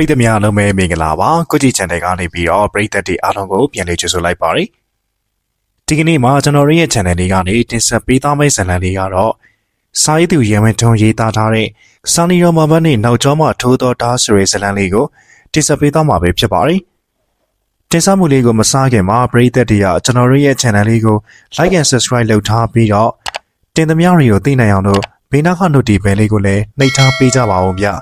ရိသတ်များအားလုံးပဲမင်္ဂလာပါကုကြည် channel ကနေပြီးတော့ပရိသတ်တွေအားလုံးကိုပြန်လည်ကြိုဆိုလိုက်ပါရစေဒီကနေ့မှာကျွန်တော်ရဲ့ channel လေးကနေတင်ဆက်ပေးသားမယ့်ဇာတ်လမ်းလေးကတော့စာရေးသူရေဝင်ထုံရေးသားထားတဲ့စာနီရောမဘတ်နဲ့နောက်ကျောင်းမှာထိုးတော်တားဆိုတဲ့ဇာတ်လမ်းလေးကိုတင်ဆက်ပေးသားမှာပဲဖြစ်ပါတယ်တင်ဆက်မှုလေးကိုမစားခင်မှာပရိသတ်တွေကကျွန်တော်ရဲ့ channel လေးကို like and subscribe လုပ်ထားပြီးတော့တင်သမျှတွေကိုသိနိုင်အောင်လို့ဘေးနားက notification လေးကိုလည်းနှိပ်ထားပေးကြပါဦးဗျာ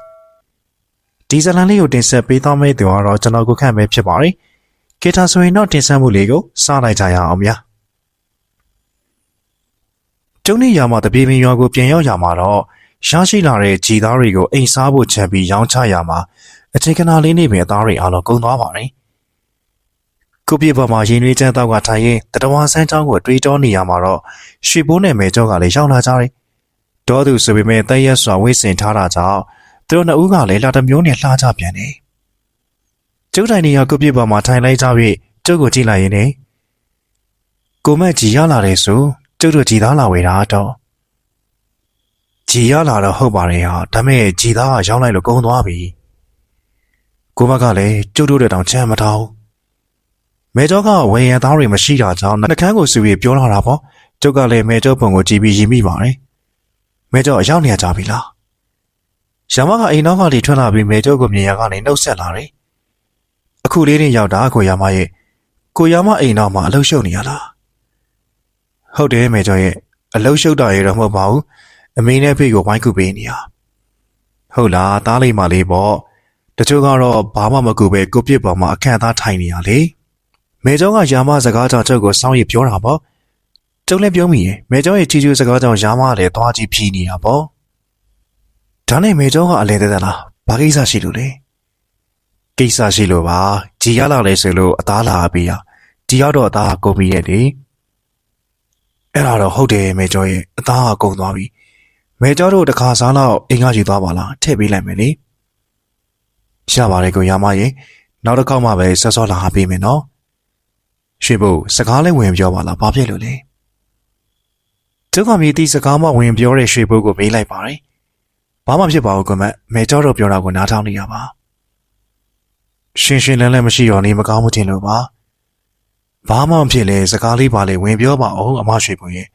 ဒီဇလန်လေးကိုတင်ဆက်ပေးသွားမယ့်သူကတော့ကျွန်တော်ကိုခန့်ပဲဖြစ်ပါတယ်။ကေတာဆိုရင်တော့တင်ဆက်မှုလေးကိုစလိုက်ကြရအောင်ဗျာ။ကျုံနေရမှာတပြေပင်ရွာကိုပြန်ရောက်ရမှာတော့ရရှိလာတဲ့ဂျီသားတွေကိုအိမ်စားဖို့ချက်ပြီးရောင်းချရမှာအချိန်ခဏလေးနေပင်အသားတွေအားလုံးကုန်သွားပါတယ်။ကုပြေပေါ်မှာရင်နွေးချမ်းတော့ကထိုင်ရင်တတဝါဆန်းချောင်းကိုတွေးတောနေရမှာတော့ရွှေဘိုးနဲ့မဲကျော်ကလည်းရောက်လာကြတယ်။ဒေါ်သူဆိုပေမဲ့တည့်ရက်စွာဝိစင်ထားတာကြောင့် သူတို့နှစ်ဦးကလည်းလာတစ်မျိုးနဲ့လှကြပြန်တယ်။ကျုပ်တိုင်နေရကုတ်ပြစ်ပေါ်မှာထိုင်လိုက်ကြပြီးကျုပ်ကိုကြည့်လိုက်ရင်ねကိုမက်ကြီးရလာတယ်ဆိုကျုပ်တို့ကြည်သားလာဝေတာတော့ကြီးရလာတော့ဟုတ်ပါတယ်ဟာဒါမဲ့ကြည်သားကရောက်လိုက်လို့ကုန်းသွားပြီ။ကိုမက်ကလည်းကျုပ်တို့တဲ့တောင်ချမ်းမထားဘူး။မဲကျော်ကဝေရန်သားတွေမရှိတာကြောင့်နှကန်းကိုစူပြီးပြောလာတာပေါ့။ကျုပ်ကလည်းမဲကျော်ပုံကိုကြည့်ပြီးရင်မိပါတယ်။မဲကျော်ရောက်နေကြပြီလား။ ရမကအိမ်နောက်ကနေထွက်လာပြီးမေကျုပ်ကိုမြင်ရကနေနှုတ်ဆက်လာတယ်။အခုလေးနဲ့ရောက်တာကိုရမရဲ့ကိုရမအိမ်နောက်မှာအလုရှုပ်နေရလား။ဟုတ်တယ်မေကျုပ်ရဲ့အလုရှုပ်တာရတော့မဟုတ်ပါဘူး။အမေနဲ့ဖေကိုဝိုင်းကူပေးနေရ။ဟုတ်လားသားလေးမလေးပေါ့။တချို့ကတော့ဘာမှမကူပဲကိုပြစ်ပေါ်မှာအခန့်သားထိုင်နေရလေ။မေကျုပ်ကရမစကားကြောင့်ကျုပ်ကိုစောင်းရပြောတာပေါ့။ကျုပ်လည်းပြောမိရဲ့မေကျုပ်ရဲ့ချီချူစကားကြောင့်ရမလည်းသွားကြည့်ဖြီးနေတာပေါ့။ ဒါနဲ့မေကျောင်းကအလဲသေးသလားဘာကိစ္စရှိလို့လဲကိစ္စရှိလို့ပါကြည်ရလာလဲဆိုလို့အသားလာပေးရဒီရောက်တော့အသားကကုန်ပြီရဲ့လေအဲ့ဒါတော့ဟုတ်တယ်မေကျော်ရဲ့အသားကကုန်သွားပြီမေကျော်တို့တခါစားတော့အိမ်ကယူသွားပါလားထည့်ပေးလိုက်မယ်လေရပါတယ်ကိုရမရဲ့နောက်တစ်ခေါက်မှပဲဆက်စောလာပေးမယ်နော်ရွှေဘုတ်စကားလေးဝင်ပြောပါလားဘာဖြစ်လို့လဲသူကမြေတီစကားမှဝင်ပြောတဲ့ရွှေဘုတ်ကိုမေးလိုက်ပါတယ် ဘာမှဖြစ်ပါဘူးကွမက်မေကျော်တော့ပြောတာကိုနားထောင်နေရပါရှင်းရှင်းလင်းလင်းမရှိတော့နေမကောင်းမှုတင်လို့ပါဘာမှမဖြစ်လဲစကားလေးပါလေဝင်ပြောပါအောင်အမရွှေပုံရဲ့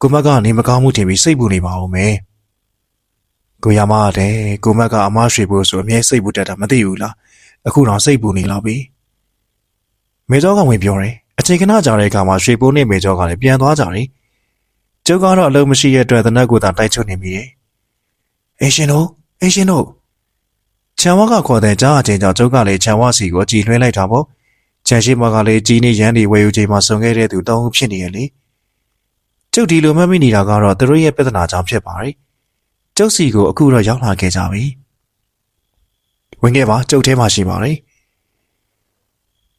ကိုမက်ကနေမကောင်းမှုတင်ပြီးစိတ်ပူနေပါဦးမယ်ကိုရမတဲ့ကိုမက်ကအမရွှေပုံဆိုအမြဲစိတ်ပူတတ်တာမသိဘူးလားအခုတော့စိတ်ပူနေလောက်ပြီမေကျော်ကဝင်ပြောတယ်အချိန်ခဏကြာတဲ့အခါမှာရွှေပုံနဲ့မေကျော်ကလည်းပြန်သွားကြတယ်ကျုပ်ကတော့အလုံးမရှိရဲ့အတွက်တနက်ကိုသာတိုက်ချုပ်နေမိတယ် အင်ရှင်တို့အင်ရှင်တို့ချန်ဝါကခေါ်တဲ့ကြားအချင်းကြောင့်ကျုပ်ကလည်းချန်ဝါစီကိုကြည်လွှဲလိုက်တာပေါ့ချန်ရှိမကလည်းကြီးနေရန်ဒီဝယ်ယူချိန်မှာဆုံခဲ့တဲ့သူတောင်းဦးဖြစ်နေရလေကျုပ်ဒီလိုမှတ်မိနေတာကတော့သူတို့ရဲ့ပြဿနာကြောင့်ဖြစ်ပါတယ်ကျုပ်စီကိုအခုတော့ရောက်လာခဲ့ကြပြီဝင်ခဲ့ပါကျုပ်ထဲမှာရှိပါတယ်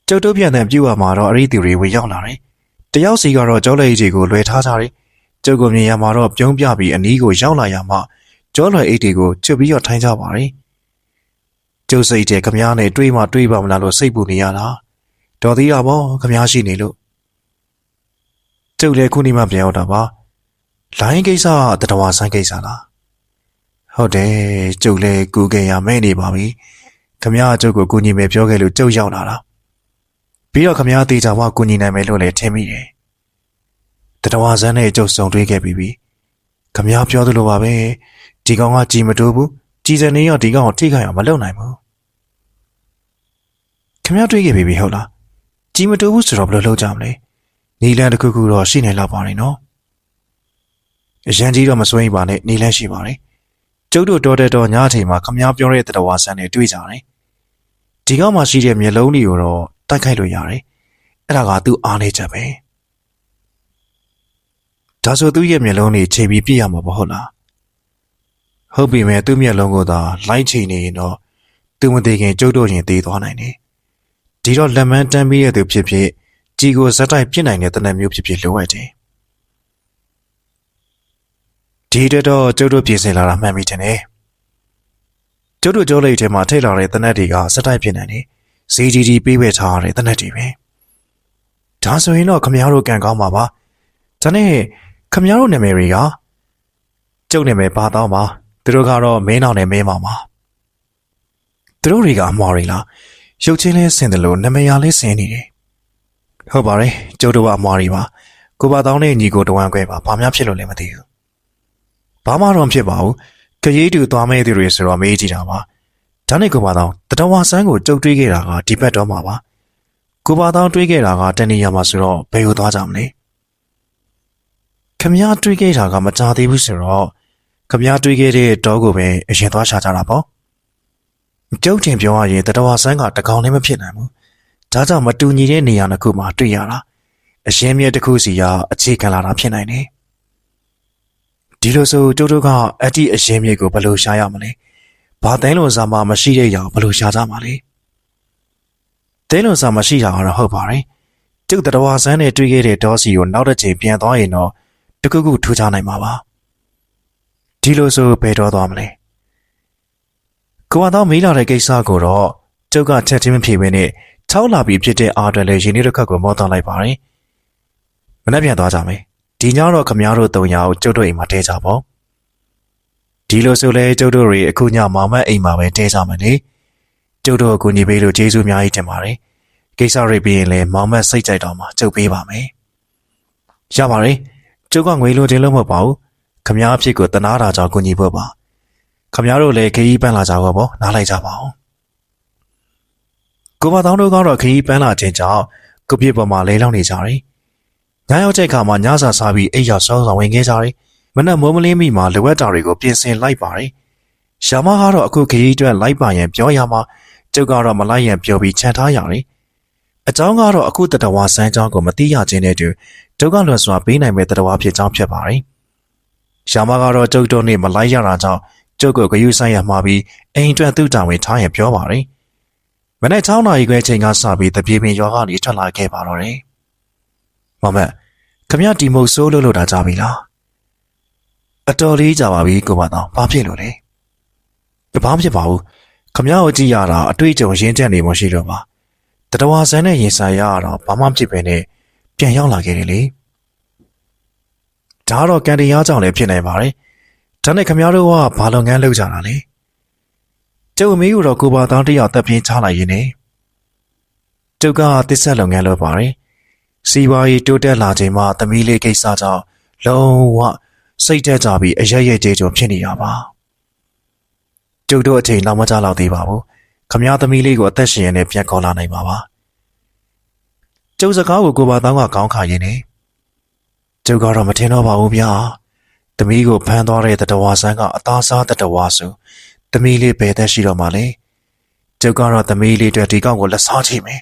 ကျုပ်တို့ပြန်တဲ့ပြုတ်ရမှာတော့အရိသူတွေဝင်ရောက်လာတယ်တယောက်စီကတော့ကျောလက်ကြီးကိုလွယ်ထားကြတယ်ကျုပ်ကိုမြင်ရမှာတော့ပြုံးပြပြီးအနီးကိုရောက်လာရမှ ကျောလွယ်အိတ်တွေကိုချွတ်ပြီးတော့ထိုင်းကြပါလေကျုပ်စိတ်တဲ့ခမားနဲ့တွေးမှတွေးပါမလားလို့စိတ်ပူနေရတာတော်သေးတာပေါ့ခမားရှိနေလို့ကျုပ်လည်းခုနေမှပြန်ရောက်တာပါလိုင်းကိစ္စကတတဝါဆိုင်ကိစ္စလားဟုတ်တယ်ကျုပ်လည်းကူခဲ့ရမဲ့နေပါပြီခမားကျုပ်ကိုကူညီမယ်ပြောခဲ့လို့ကျုပ်ရောက်လာတာပြီးတော့ခမားသေးချာမှကူညီနိုင်မယ်လို့လည်းထင်မိတယ်တတဝါဆန်းနဲ့ကျုပ်စုံတွေးခဲ့ပြီးပြီခမ ्या ပြောသလိုပါပဲ ဒီကောင်ကကြည်မတိုးဘူးကြည်စနေရောဒီကောင်ကိုထိခိုက်အောင်မလုပ်နိုင်ဘူးခမ ्या တွေးခဲ့ပြီပြီဟုတ်လားကြည်မတိုးဘူးဆိုတော့ဘယ်လိုလုပ်ကြမလဲနီလန်တစ်ခုခုတော့ရှိနေလောက်ပါနေနော်အရန်ကြီးတော့မစွန့်ရင်ပါနဲ့နီလန်ရှိပါတယ်ကျုပ်တို့တော်တဲ့တော်ညအချိန်မှာခမ ्या ပြောတဲ့တတော်ဝါဆန်တွေတွေးကြတယ်ဒီကောင်မှရှိတဲ့မျက်လုံးတွေကိုတော့တိုက်ခိုက်လို့ရတယ်အဲ့ဒါကသူ့အားနေချက်ပဲဒါဆိုသူ့ရဲ့မျက်လုံးတွေချိန်ပြီးပြည့်ရမှာမဟုတ်လား ဟုတ်ပြီမဲ့သူ့မျက်လုံးကိုသာလိုက်ချိန်နေရင်တော့သူမသေးခင်ကျုပ်တို့ရင်သေးသွားနိုင်တယ်ဒီတော့လက်မန်းတန်းပြီးရသူဖြစ်ဖြစ်ကြီးကိုဇက်တိုက်ပြစ်နိုင်တဲ့တနက်မျိုးဖြစ်ဖြစ်လိုအပ်တယ်ဒီတက်တော့ကျုပ်တို့ပြင်ဆင်လာတာမှန်ပြီထင်တယ်ကျုပ်တို့ကြောလိတ်ထဲမှာထိတ်လာတဲ့တနက်တွေကဇက်တိုက်ဖြစ်နိုင်တယ်ဈေးကြီးကြီးပေးဝယ်ထားရတဲ့တနက်တွေပဲဒါဆိုရင်တော့ခမရတို့ကန်ကောင်းပါပါဒါနဲ့ခမရတို့နာမည်တွေကကျုပ်နာမည်ဘာတော့ပါ သူတို့ကတော့မင်းအောင်နဲ့မင်းမောင်ပါသူတို့တွေကအမွာတွေလားရုပ်ချင်းလေးဆင်တယ်လို့နမယာလေးဆင်နေတယ်ဟုတ်ပါတယ်ကျုပ်တို့ကအမွာတွေပါကိုပါတောင်းတဲ့ညီကိုတဝမ်းခွဲပါဘာများဖြစ်လို့လဲမသိဘူးဘာမှတော့မဖြစ်ပါဘူးခရီးတူသွားမဲ့သူတွေဆိုတော့မေးကြည့်တာပါဒါနဲ့ကိုပါတောင်းတတဝါဆန်းကိုကြုတ်တွေးခဲ့တာကဒီဘက်တော့မှာပါကိုပါတောင်းတွေးခဲ့တာကတနေရာမှာဆိုတော့ဘယ်ကိုသွားကြမလဲခမည်းတွေးခဲ့တာကမကြသေးဘူးဆိုတော့ ခမည်းတွေးခဲ့တဲ့တောကိုပဲအရင်သွားရှာကြတာပေါ့ကျုပ်တင်ပြောရရင်တတဝါဆန်းကတကောင်လည်းမဖြစ်နိုင်ဘူး။ဒါကြောင့်မတူညီတဲ့နေရာတစ်ခုမှာတွေ့ရတာအရှင်းမြဲတစ်ခုစီကအခြေခံလာတာဖြစ်နိုင်တယ်။ဒီလိုဆိုကျုပ်တို့ကအဲ့ဒီအရှင်းမြဲကိုဘယ်လိုရှာရမလဲ။ဘာသိန်းလုံးစာမှမရှိတဲ့ရောင်ဘယ်လိုရှာကြမှာလဲ။သိန်းလုံးစာမရှိတာကတော့ဟုတ်ပါတယ်။ကျုပ်တတဝါဆန်းနဲ့တွေ့ခဲ့တဲ့ဒေါစီကိုနောက်တစ်ချိန်ပြန်သွားရင်တော့တခုခုထူးခြားနိုင်မှာပါ။ ဒီလိုဆိုဘယ်တော့သွားမလဲ။ကိုကတော့မေးလာတဲ့ကိစ္စကိုတော့ကျုပ်ကချက်ချင်းမဖြေဘဲနဲ့ချောက်လာပြီးဖြစ်တဲ့အားအတွက်လည်းရင်းနှီးတစ်ခတ်ကိုမောတော့လိုက်ပါတယ်။မနေ့ပြန်သွားကြမယ်။ဒီညတော့ခမည်းတော်တုံညာကိုကျုပ်တို့အိမ်မှာတဲကြပေါ့။ဒီလိုဆိုလဲကျုပ်တို့တွေအခုညမောင်မက်အိမ်မှာပဲတဲကြမယ်လေ။ကျုပ်တို့အကူညီပေးလို့ကျေးဇူးအများကြီးတင်ပါတယ်။ကိစ္စတွေပြီးရင်လည်းမောင်မက်စိတ်ကြိုက်တော့မှကျုပ်ပေးပါမယ်။ရပါတယ်။ကျုပ်ကငွေလိုချင်လို့မဟုတ်ပါဘူး။ ခမည်းအဖြစ်ကိုတနာတာကြောင့်ကူညီဖို့ပါ။ခမရတို့လည်းခရီးပန်းလာကြပါပေါ့နားလိုက်ကြပါအောင်ကိုမတောင်းတို့ကတော့ခရီးပန်းလာခြင်းကြောင့်ကုပြစ်ပေါ်မှာလဲလောင်းနေကြတယ်ညရောက်တဲ့အခါမှာညစာစားပြီးအိပ်ရဆောင်းဆောင်ဝင်ခဲ့ကြတယ်မနက်မိုးမလင်းမိမှာလိုအပ်တာတွေကိုပြင်ဆင်လိုက်ပါတယ်ရှာမကတော့အခုခရီးအတွက်လိုက်ပါရန်ပြောရမှာကျုပ်ကတော့မလိုက်ရန်ပြောပြီးခြံထားရတယ်အကြောင်းကတော့အခုတတဝါစမ်းကြောင်းကိုမသိရခြင်းနဲ့တူဒုက္ခလွန်စွာပေးနိုင်မဲ့တတဝါဖြစ်ကြောင်းဖြစ်ပါတယ် ရှာမကတော့ကျုပ်တို့နဲ့မလိုက်ရတာကြောင့်ကျုပ်ကိုဂယုဆိုင်ရမှာပြီးအိမ်အတွက်သူ့တာဝန်ထားရင်ပြောပါရယ်မနေ့6နာရီခွဲချိန်ကစပြီးတပြေပင်ရွာကနေထွက်လာခဲ့ပါတော့တယ်မမက်ခမရဒီမုတ်ဆိုးလို့လို့တာကြပြီလားအတော်လေးကြာပါပြီကိုမတော်ဘာဖြစ်လို့လဲဘာမှဖြစ်ပါဘူးခမရကိုကြည့်ရတာအတွေ့အကြုံရင်းချက်နေမှရှိတော့ပါတတဝါဆန်းနဲ့ရင်ဆိုင်ရတော့ဘာမှမဖြစ်ပဲနဲ့ပြန်ရောက်လာခဲ့တယ်လေ ဒါတော့ကန်တရားကြောင့်လည်းဖြစ်နိုင်ပါတယ်ဒါနဲ့ခမရတို့ကဘာလုပ်ငန်းလုပ်ကြတာလဲကျုပ်အမေကိုတော့ကိုပါတောင်းတယောက်တက်ပြင်းချလိုက်ရင်နေကျုပ်ကတစ္ဆက်လုပ်ငန်းလုပ်ပါတယ်စီးပွားရေးတိုးတက်လာချိန်မှာသမီးလေးကိစ္စကြောင့်လုံးဝစိတ်တက်ကြပြီးအရရက်ကြေးကြုံဖြစ်နေရပါကျုပ်တို့အချိန်နောက်မကြတော့သေးပါဘူးခမရသမီးလေးကိုအသက်ရှင်ရနဲ့ပြန်ခေါ်လာနိုင်ပါပါကျုပ်စကားကိုကိုပါတောင်းကကောင်းခါရင်နေ ကျုပ်ကတော့မထင်တော့ပါဘူးဗျာ။သမီးကိုဖမ်းသွားတဲ့တတဝါဆန်းကအသားစားတတဝါဆိုသမီးလေးဘယ်သက်ရှိတော့မှလဲ။ကျုပ်ကတော့သမီးလေးအတွက်ဒီကောင်ကိုလက်စားချိမယ်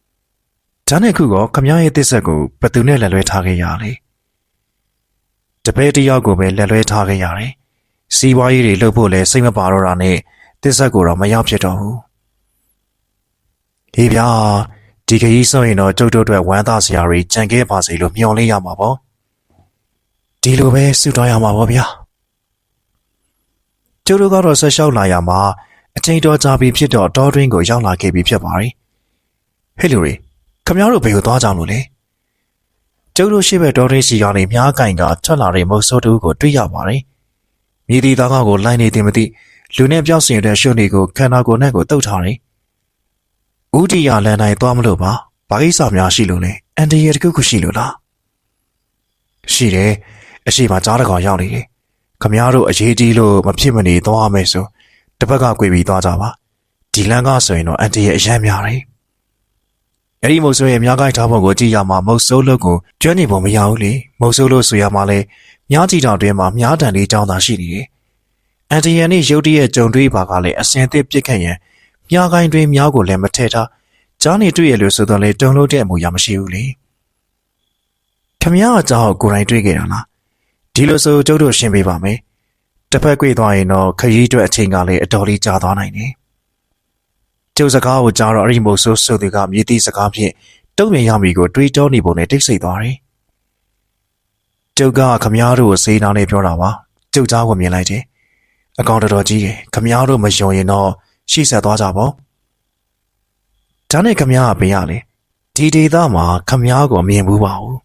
။ဒါနဲ့ခုကခမရဲ့တစ်ဆက်ကိုဘသူနဲ့လက်လွဲထားခဲ့ရလဲ။တပည့်တယောက်ကိုပဲလက်လွဲထားခဲ့ရတယ်။စီးပွားရေးတွေလုပ်ဖို့လဲစိတ်မပါတော့တာနဲ့တစ်ဆက်ကိုတော့မရောက်ဖြစ်တော့ဘူး။ဟေးဗျာ ဒီခကြီးဆိုရင်တော့ကျုပ်တို့အတွက်ဝမ်းသာစရာတွေကြံခဲ့ပါစေလို့မျှော်လင့်ရမှာပေါ့။ဒီလိုပဲဆူတောင်းရမှာပေါ့ဗျာကျိုးတို့ကတော့ဆက်လျှောက်လာရမှာအချိန်တော်ကြာပြီဖြစ်တော့တောတွင်းကိုရောက်လာခဲ့ပြီဖြစ်ပါတယ်ဟဲ့လူတွေခမရတို့ဘယ်ကိုသွားကြမလို့လဲကျိုးတို့ရှိဘက်တောတွင်းစီကနေမြားကင်ကထွက်လာတဲ့မုတ်ဆိုးတူကိုတွေ့ရပါတယ်မြေတီသားကကိုလိုင်းနေတယ်မသိလူနဲ့ပြောက်စင်တဲ့ရွှွနေကိုခန္ဓာကိုယ်နဲ့ကိုတုတ်ထားတယ် ဦးတီရလန်တိုင်းသွားမလို့ပါဘာကိစ္စများရှိလို့လဲအန်တရတခုခုရှိလို့လားရှိတယ်အရှိမကြားတကောင်ရောက်နေတယ်။ခမည်းတော်အရေးကြီးလို့မဖြစ်မနေသွားမယ်ဆိုတစ်ဖက်က꿰ပြီးသွားကြပါ။ဒီလန်းကဆိုရင်တော့အန်တီရဲ့အရန်များတယ်။အဲ့ဒီမုတ်ဆိုးရဲ့မြားကိုက်ထားပုံကိုကြည့်ရမှာမုတ်ဆိုးလို့ကိုကျွမ်းနေပုံမရဘူးလေ။မုတ်ဆိုးလို့ဆိုရမှာလဲမြားကြည့်တောင်တွင်မှာမြားတန်လေးကြောင်းသာရှိနေတယ်။အန်တီယန်နဲ့ရုတ်တရက်ကြုံတွေ့ပါကလည်းအစင်သစ်ပြစ်ခတ်ရင် မြားကိုင်းတွင်မြားကိုလည်းမထည့်ထား။ကြားနေတွေ့ရလို့ဆိုတော့လေတုံလို့တဲ့အမှုရမရှိဘူးလေ။ခမည်းအကြောင်းကိုယ်တိုင်တွေ့ခဲ့တာလားဒီလိုဆိုကျုပ်တို့ရှင်းပေးပါမယ်တစ်ဖက်꿰သွားရင်တော့ခရီးအတွက်အချိန်ကလည်းအတော်လေးကြာသွားနိုင်တယ်ကျုပ်စကားကိုကြားတော့အရိမိုဆိုးဆိုသူကမြေတီစကားဖြင့်တုံ့ပြန်ရမည်ကိုတွေးတောနေပုံနဲ့တိတ်ဆိတ်သွားတယ်ကျုပ်ကခမားတို့ကိုစေးနာနဲ့ပြောတာပါကျုပ်သားကိုမြင်လိုက်တယ်အကောင်တော်တော်ကြီးတယ်ခမားတို့မယုံရင်တော့ ရှေ့ဆက်သွားကြပါဒါနဲ့ခမားကပေးရလေဒီဒေသမှာခမားကိုမြင်ဘူးပါဘူး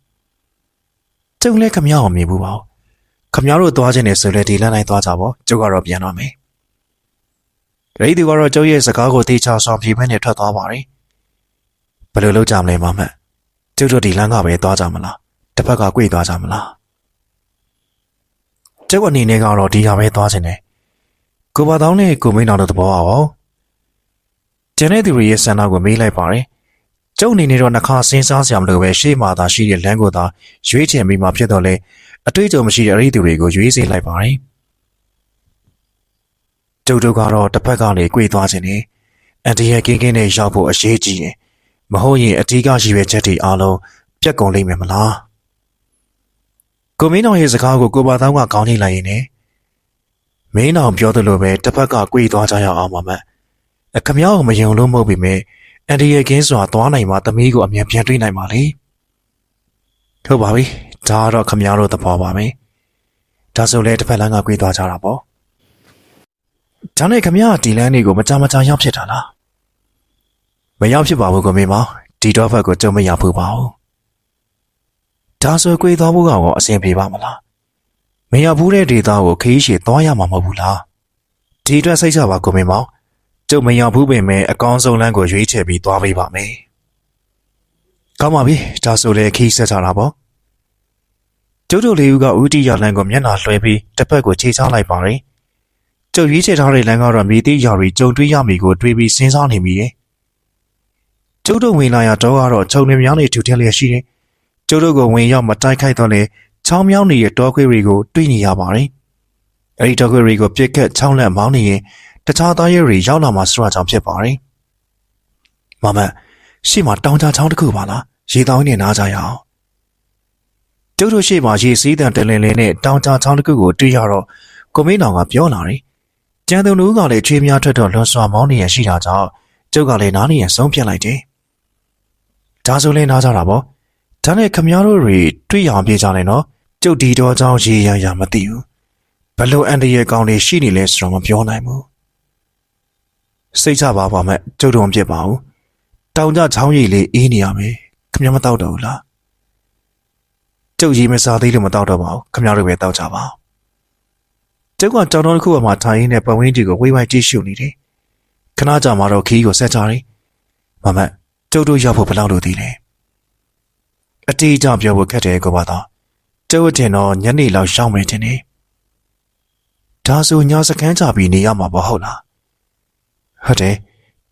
ကျုပ်လည်းခမားကိုမြင်ဘူးပါဘူးခမရတို့သွားခြင်းနဲ့ဆိုလဲဒီလမ်းတိုင်းသွားကြပေါ့ကျုပ်ကတော့ပြန်တော့မယ်ရိသူကတော့ကျုပ်ရဲ့စကားကိုတေချာဆောင်ပြေးမဲ့နဲ့ထွက်သွားပါတယ်ဘယ်လိုလုပ်ကြမလဲမမတ်ကျုပ်တို့ဒီလမ်းကပဲသွားကြမလားတစ်ဖက်က꿰သွားကြမလားကျုပ်အနေနဲ့ကတော့ဒီဟာပဲသွားခြင်းတယ် ကိုပါတောင်းနဲ့ကိုမိန်တော်တို့သဘောအောင်ကျန်တဲ့သူတွေရဲ့ဆန္ဒကိုမေးလိုက်ပါတယ်ကျုပ်အနေနဲ့တော့နှခါစဉ်းစားစရာမလိုပဲရှေ့မှာသာရှိတဲ့လမ်းကိုသာရွေးချယ်မိမှာဖြစ်တော့လေအတွေ့အကြုံမရှိတဲ့အရေးသူတွေကိုရွေးစေလိုက်ပါတယ်ကျုပ်တို့ကတော့တစ်ဖက်ကနေ꿰သွားခြင်းနဲ့အန်တီရဲ့ကင်းကင်းနဲ့ရောက်ဖို့အရေးကြီးတယ်မဟုတ်ရင်အထီးကရှိပဲချက်တွေအားလုံးပြက်ကုန်လိမ့်မယ်မလားကိုမင်းတော်ရဲ့စကားကိုကိုပါတောင်းကကောင်းချိန်လိုက်ရင်နဲ့ မင်းအောင်ပြောသလိုပဲတစ်ဖက်ကကြွေသွားကြရအောင်ပါမန်အခမယောကိုမယုံလို့မဟုတ်ပေမဲ့အန်ဒီရဲ့ကင်းစွာသွားနိုင်မှသမီးကိုအမြန်ပြန်တွေ့နိုင်ပါလေဟုတ်ပါပြီဒါတော့ခမယောတို့သဘောပါပဲဒါဆိုလဲတစ်ဖက်လမ်းကကြွေသွားကြတာပေါ့ဒါနဲ့ခမယောကဒီလမ်းလေးကိုမကြမကြရောက်ဖြစ်တာလားမရောက်ဖြစ်ပါဘူးကိုမေမောင်ဒီတော့ဘက်ကိုကြုံမရဘူးပါဘူးဒါဆိုကြွေသွားဖို့ကတော့အဆင်ပြေပါမလား မရဘူးတဲ့ဒေတာကိုခရီးရှည်သွားရမှာမဟုတ်ဘူးလားဒီအတွက်စိတ်ချပါကိုမင်းမောင်ကျုပ်မရဘူးပင်မဲ့အကောင်းဆုံးလမ်းကိုရွေးချယ်ပြီးသွားပေးပါမယ်ကောင်းပါပြီဒါဆိုလေခရီးဆက်ကြတာပေါ့ကျုပ်တို့လေးဦးကဦးတီရလမ်းကိုမျက်နှာလွှဲပြီးတစ်ဖက်ကိုခြေချလိုက်ပါတယ်ကျုပ်ရွေးချယ်ထားတဲ့လမ်းကတော့မြေတိရာတွေကြုံတွေ့ရမည်ကိုတွေးပြီးစဉ်းစားနေမိတယ်ကျုပ်တို့ဝင်လာရတော့ကတော့ခြုံနေများနေထူထက်လျက်ရှိတယ်ကျုပ်တို့ကိုဝင်ရောက်မတိုက်ခိုက်တော့လေ ချောင်းမြောင်းနေတဲ့တောခွေတွေကိုတွေ့နေရပါတယ်။အဲဒီတောခွေတွေကိုပြစ်ခတ်ချောင်းလက်မောင်းနေရင်တခြားသားရဲတွေရောက်လာမှစွရကြောင်ဖြစ်ပါတယ်။မမရှေ့မှာတောင်ကြချောင်းတစ်ခုပါလား။ရေတောင်းနေနားကြရအောင်။ကျုပ်တို့ရှေ့မှာရေစည်းတန်တလင်းလင်းနဲ့တောင်ကြချောင်းတစ်ခုကိုတွေ့ရတော့ကိုမင်းတော်ကပြောလာတယ်။ကျန်သူတို့ကလည်းချွေးများထွက်တော့လွန်စွာမောင်းနေရရှိတာကြောင့်ကျုပ်ကလည်းနားနေရဆုံးပြတ်လိုက်တယ်။ဒါဆိုလည်းနားကြတာပေါ့။ဒါနဲ့ခမည်းတော်တွေတွေ့ရအောင်ပြေးကြတယ်နော် ကျုပ်ဒီတော့အကြောင်းရေးရရမသိဘူးဘလို့အန်တရဲ့ကောင်းလေးရှိနေလဲဆိုတော့မပြောနိုင်ဘူးစိတ်ချပါပါမဲ့ကျုပ်တို့မပြစ်ပါဘူးတောင်ကြချောင်းရည်လေးအေးနေရမယ်ခမည်းမတောက်တော့ဘူးလားကျုပ်ရေးမစားသေးလို့မတောက်တော့ပါဘူးခမည်းတော်ပဲတောက်ကြပါကျုပ်ကကြောင်တော်တစ်ခုမှာထိုင်ရင်းနဲ့ပဝင်းတီကိုဝေးဝိုင်းကြည့်ရှုနေတယ်ခဏကြာမှတော့ခီးကိုဆက်ကြတယ်မမတ်ကျုပ်တို့ရောက်ဖို့ဘယ်လောက်လို့သေးလဲအတေးကြပြောဖို့ခက်တယ်ကိုပါတော့ ကျုပ်တင်တော့ညနေလောက်ရှောင်းမယ်တင်နေဒါဆိုညစခန်းချပြီးနေရမှာပေါ့ဟုတ်လားဟုတ်တယ်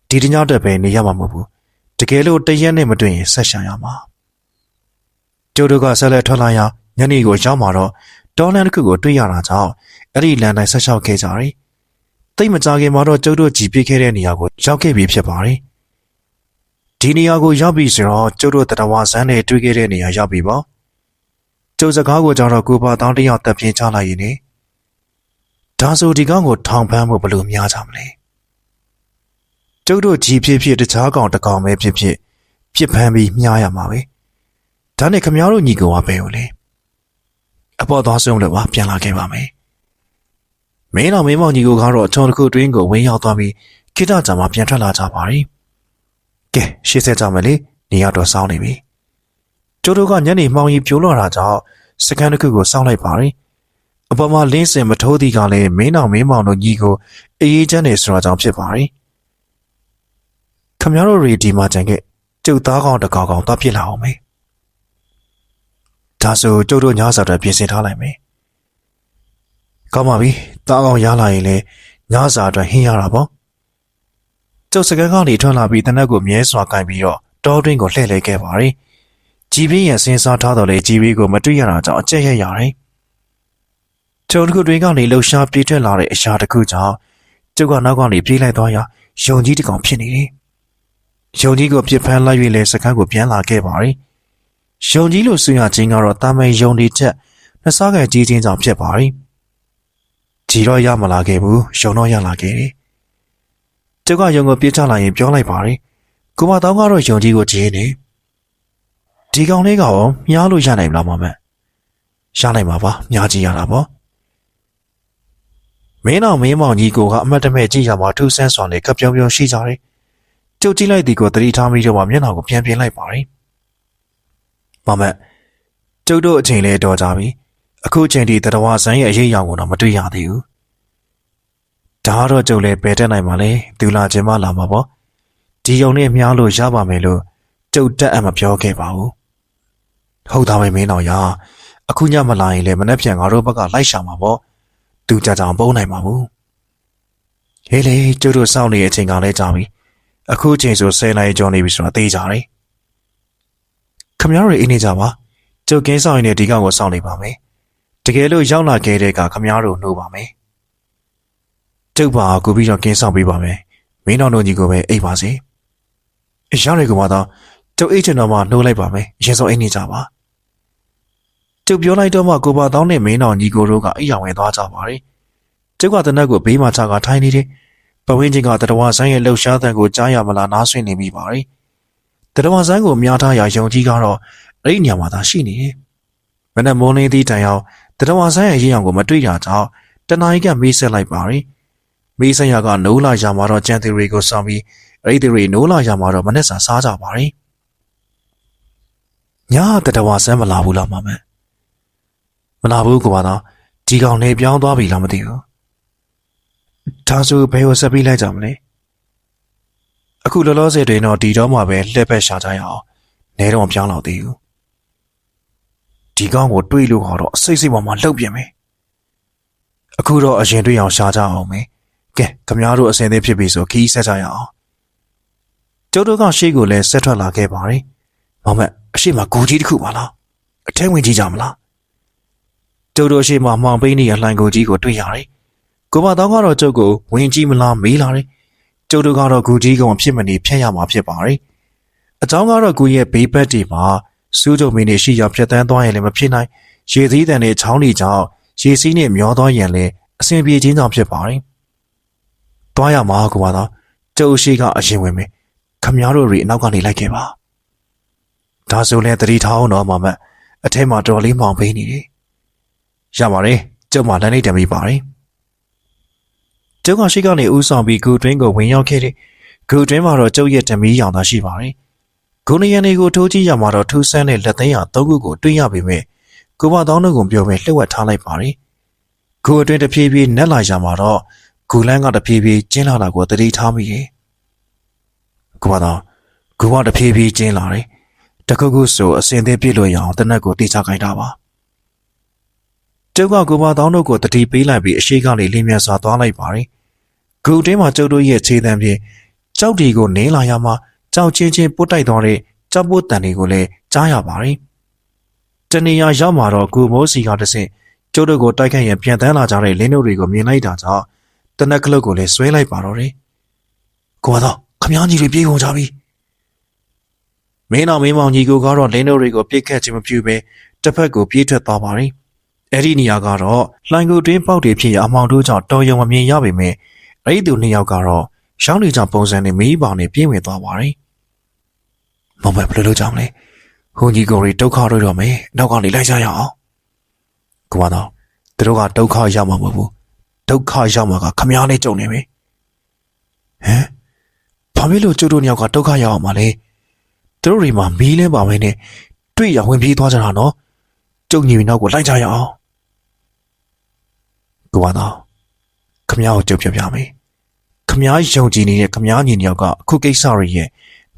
ဒီတညတက်ပဲနေရမှာမဟုတ်ဘူးတကယ်လို့တရက်နဲ့မတွေ့ရင်ဆက်ရှာရမှာကျုပ်တို့ကဆက်လက်ထွက်လာရညနေကိုရောက်မှာတော့တောလန်တစ်ခုကိုတွေ့ရတာကြောင့်အဲ့ဒီလန်တိုင်းဆက်လျှောက်ခဲ့ကြတယ်တိတ်မကြခင်မှာတော့ကျုပ်တို့ကြည်ပြစ်ခဲ့တဲ့နေရာကိုရောက်ခဲ့ပြီဖြစ်ပါတယ်ဒီနေရာကိုရောက်ပြီဆိုတော့ကျုပ်တို့တရဝဇန်းနဲ့တွေ့ခဲ့တဲ့နေရာရောက်ပြီပေါ့ ကျုပ်စကားကိုကြောက်တော့ကိုပါတောင်းတယောက်တက်ပြင်းချလိုက်ရင်နေဒါဆိုဒီကောင်ကိုထောင်ဖမ်းဖို့ဘယ်လိုများကြမလဲကျုပ်တို့ကြီးဖြစ်ဖြစ်တခြားကောင်တစ်ကောင်ပဲဖြစ်ဖြစ်ပြစ်ဖမ်းပြီးမြားရမှာပဲဒါနဲ့ခမည်းတော်ညီကောင်ကပဲကိုလေအပေါ်သွားဆုံးလို့ပါပြန်လာခဲ့ပါမယ်မင်းတော်မင်းမောင်ညီကိုကတော့အချုံတစ်ခုတွင်းကိုဝင်းရောက်သွားပြီးခိတ္တကြာမှပြန်ထွက်လာကြပါပြီကဲရှေ့ဆက်ကြမယ်လေနေရတော့စောင်းနေပြီ ကျိုးတို့ကညနေမှောင်ရီပြိုးလာတာကြောင့်စကန်တစ်ခုကိုစောင်းလိုက်ပါတယ်အပေါ်မှာလင်းစင်မထိုးသည်ကလည်းမင်းအောင်မင်းမောင်တို့ညီကိုအေးအေးချမ်းနေဆိုတာကြောင့်ဖြစ်ပါတယ်ခမရတို့ရီဒီမှာကြံခဲ့ကျုပ်သားကောင်တကောင်ကောင်တော့ပြစ်လာအောင်မေဒါဆိုကျုပ်တို့ညစာအတွက်ပြင်ဆင်ထားလိုက်မယ်ကောင်းပါပြီသားကောင်ရလာရင်လည်းညစာအတွက်ဟင်းရတာပေါ့ကျုပ်စကန်းကနေထွက်လာပြီးတနက်ကိုမြဲစွာကင်ပြီးတော့တောတွင်းကိုလှည့်လည်ခဲ့ပါတယ်။ ကြည်ပင်းရဲ့စဉ်းစားထားတော်လေကြည်ပင်းကိုမတွေ့ရတာကြောင့်အကျက်ရရတယ်။ကျုံတစ်ခုတွင်းကနေလှူရှားပြေးထွက်လာတဲ့အရာတစ်ခုကြောင့်ကျုပ်ကနောက်ကနေပြေးလိုက်သွားရာယုံကြီးတစ်ကောင်ဖြစ်နေတယ်။ယုံကြီးကိုပြစ်ဖမ်းလိုက်၍လဲစကန်းကိုပြန်လာခဲ့ပါတယ်။ယုံကြီးလို့ဆိုရခြင်းကတော့တာမန်ယုံတွေချက်နှစားကကြီးချင်းကြောင့်ဖြစ်ပါတယ်။ကြီးတော့ရမလာခဲ့ဘူးယုံတော့ရလာခဲ့တယ်ကျုပ်ကယုံကိုပြေးချလိုက်ရင်ပြောလိုက်ပါတယ်ကိုမတောင်းကတော့ယုံကြီးကိုဂျင်းနေ ဒီကောင်လေးကရောမြားလို့ရနိုင်မလားမမရနိုင်ပါပါမြားကြည့်ရတာပေါ့မင်းတော်မင်းမောင်ကြီးကိုကအမတ်တမဲ့ကြည့်ရမှာထူးဆန်းစွာနဲ့ကပြောင်ပြောင်ရှိကြတယ်ကျုပ်ကြည့်လိုက်ဒီကိုတတိထားမိတော့မှမျက်နှာကိုပြန်ပြင်လိုက်ပါတယ်မမကျုပ်တို့အချိန်လဲတော်ကြပြီအခုချိန်ထိတရဝဇန်းရဲ့အရေးအယောင်ကိုတော့မတွေ့ရသေးဘူးဒါကတော့ကျုပ်လည်းပယ်တက်နိုင်ပါလေသူလာခြင်းမလာမှာပေါ့ဒီယုံနဲ့မြားလို့ရပါမယ်လို့ကျုပ်တက်အပ်မပြောခဲ့ပါဘူး ဟုတ်သားပဲမင်းတော်ရအခုညမလာရင်လည်းမနေ့ပြန်ငါတို့ဘက်ကလိုက်ရှာမှာပေါ့သူကြကြပုံးနိုင်မှာဘူးဟေးလေကျုပ်တို့စောင့်နေတဲ့အချိန်ကလည်းကြာပြီအခုချိန်ဆို10နာရီကျော်နေပြီဆိုတော့သိကြတယ်ခမရတွေအိနေကြပါကျုပ်ကင်းဆောင်ရင်လည်းဒီကောင်ကိုစောင့်နေပါမယ်တကယ်လို့ရောက်လာခဲ့တဲ့ကခမရတို့နှုတ်ပါမယ်ကျုပ်ပါကူပြီးတော့ကင်းဆောင်ပေးပါမယ်မင်းတော်တို့ညီကိုပဲအိပ်ပါစေရရကူမတော့ကျုပ်အိတ်ချင်တော့မှနှိုးလိုက်ပါမယ်အရင်ဆုံးအိတ်နေကြပါ ကျုပ်ပြောလိုက်တော့မှကိုပါတောင်းနဲ့မင်းတော်ညီကိုတို့ကအိပ်ရောင်ဝင်သွားကြပါတယ်ကျုပ်ကတနက်ကိုဘေးမှာချကထိုင်နေတယ်ပဝင်းချင်းကတတော်ဝဆိုင်ရဲ့လှုပ်ရှားတဲ့ကိုကြားရမလားနားဆွင့်နေမိပါတယ်တတော်ဝဆိုင်ကိုမြားထားရာယုံကြီးကတော့အဲ့ဒီညမှာသာရှိနေတယ်မနေ့မိုးလင်းသည့်တိုင်အောင်တတော်ဝဆိုင်ရဲ့ရေးအောင်ကိုမတွေ့တာကြောင့်တနားကြီးကမေးဆက်လိုက်ပါတယ်မေးဆက်ရကနိုးလာရမှာတော့ကျန်သူတွေကိုစောင့်ပြီးအဲ့ဒီတွေနိုးလာရမှာတော့မနေ့စာစားကြပါတယ်ညာတတဝဆန်းမလာဘူးလားမမန် မလာဘူးကွာတော့ဒီကောင်နေပြောင်းသွားပြီလားမသိဘူးဒါဆိုဘယ်ကိုဆက်ပြီးလိုက်ကြမလဲအခုလောလောဆယ်တွင်တော့ဒီတော့မှပဲလှက်ဖက်ရှာကြရအောင်နဲတော့ပြောင်းတော့သေးဘူးဒီကောင်ကိုတွေးလို့ဟောတော့အစိတ်စိတ်မှမှလှုပ်ပြမယ်အခုတော့အရင်တွေးအောင်ရှာကြအောင်မယ်ကဲခမ ्या တို့အစင်သေးဖြစ်ပြီဆိုခီးဆက်ကြရအောင်ကျုပ်တို့ကရှေ့ကိုလည်းဆက်ထွက်လာခဲ့ပါတယ်မမအရှိမဂူကြီးတစ်ခုပါလားအထဲဝင်ကြည့်ကြမလား ကျုပ်တို့ရှေ့မှာမှောင်ပိန်းနေရလှိုင်ကိုကြီးကိုတွေ့ရတယ်ကိုမတော်ကတော့ကျုပ်ကိုဝင်ကြည့်မလားမေးလာတယ်ကျုပ်တို့ကတော့ဂူကြီးကောင်ဖြစ်မနေဖျက်ရမှာဖြစ်ပါတယ်အကြောင်းကတော့ကိုရဲ့ဘေးဘက်တီမှာစူးကြုံမင်းနေရှိရဖြတ်တန်းသွားရင်လည်းမဖြစ်နိုင်ရေသီးတန်နဲ့ချောင်းတွေကြောင့်ရေစီးနဲ့မျောသွားရင်လည်းအဆင်ပြေခြင်းကြောင့်ဖြစ်ပါတယ်တွားရမှာကိုမတော်ကျုပ်ရှိကအရင်ဝင်မယ်ခမည်းတော်တွေအနောက်ကနေလိုက်ခဲ့ပါဒါဆိုလဲတတိထားအောင်တော့မမတ်အထဲမှာတော်လေးမောင်ပေးနေတယ် ရပါတယ်ကျုပ်မှလမ်းလေးတံပြီးပါတယ်ကျုပ်ကရှိကနေဦးဆောင်ပြီးဂူတွင်းကိုဝင်ရောက်ခဲ့တယ်ဂူတွင်းမှာတော့ကျုပ်ရဲ့ဓမီရောင်သာရှိပါတယ်ဂုဏယန်တွေကိုထိုးကြည့်ရမှာတော့ထူးဆန်းတဲ့လက်သိမ်းရသုံးခုကိုတွေ့ရပေမဲ့ကိုမတောင်းတို့ကပြောမဲ့လှုပ်ဝက်ထားလိုက်ပါတယ်ဂူအတွင်းတဖြည်းဖြည်းနက်လာရမှာတော့ဂူလန်းကတဖြည်းဖြည်းကျင်းလာတာကိုတတိထားမိတယ်ကိုမတောင်းဂူကတဖြည်းဖြည်းကျင်းလာတယ်တခုခုဆိုအစင်သေးပြည့်လို့ရအောင်တနက်ကိုတိချခိုင်းတာပါ ကျုပ်ကကိုပါတောင်းတို့ကိုတတိပေးလိုက်ပြီးအရှိကနေလင်းမြစွာသွားလိုက်ပါတယ်ဂူတင်းမှာကျုပ်တို့ရဲ့ခြေတံဖြင့်ကြောက်ဒီကိုနင်းလာရမှာကြောက်ချင်းချင်းပုတ်တိုက်သွားတဲ့ကြောက်ပုတ်တန်တွေကိုလည်းကြားရပါတယ်တနေရာရောက်မှာတော့ကိုမိုးစီကတဆင့်ကျုပ်တို့ကိုတိုက်ခိုက်ရန်ပြန်တန်းလာကြတဲ့လင်းတို့တွေကိုမြင်လိုက်တာကြောင့်တနက်ကလုတ်ကိုလည်းဆွဲလိုက်ပါတော့တယ်ကိုကတော့ခမားကြီးတွေပြေးကုန်ကြပြီမင်းတော်မင်းမောင်ကြီးကိုကတော့လင်းတို့တွေကိုပြစ်ခတ်ခြင်းမပြုဘဲတစ်ဖက်ကိုပြေးထွက်သွားပါတယ် အဲ့ဒီနေရာကတော့လှိုင်ကိုတွင်းပေါက်တွေဖြစ်ရအမောင်တို့ကြောင့်တော်ရုံမမြင်ရပေမဲ့အဲ့ဒီသူနှစ်ယောက်ကတော့ရှောင်းနေကြပုံစံနဲ့မီးပေါင်နဲ့ပြင်းဝင်သွားပါတယ်။မမဘယ်လိုလုပ်ကြမလဲ။ဟိုကြီးကိုရီဒုက္ခတွေတော့မယ်။နောက်ကနေလိုက်ကြရအောင်။ကိုကတော့သူတို့ကဒုက္ခရောက်မှာမဟုတ်ဘူး။ဒုက္ခရောက်မှာကခမားလေးကြုံနေပြီ။ဟမ်ဘာဖြစ်လို့ကျုပ်တို့နှစ်ယောက်ကဒုက္ခရောက်အောင်မလဲ။သူတို့တွေမှာမီးလဲပါမယ်နဲ့တွေ့ရဝင်ပြေးသွားကြတာနော်။ကျုပ်ညီနောက်ကိုလိုက်ကြရအောင်။ ကိုကတော့ခမားကိုကြုတ်ပြပြမယ်။ခမားယုံကြည်နေတဲ့ခမားညီနှစ်ယောက်ကအခုကိစ္စရရဲ့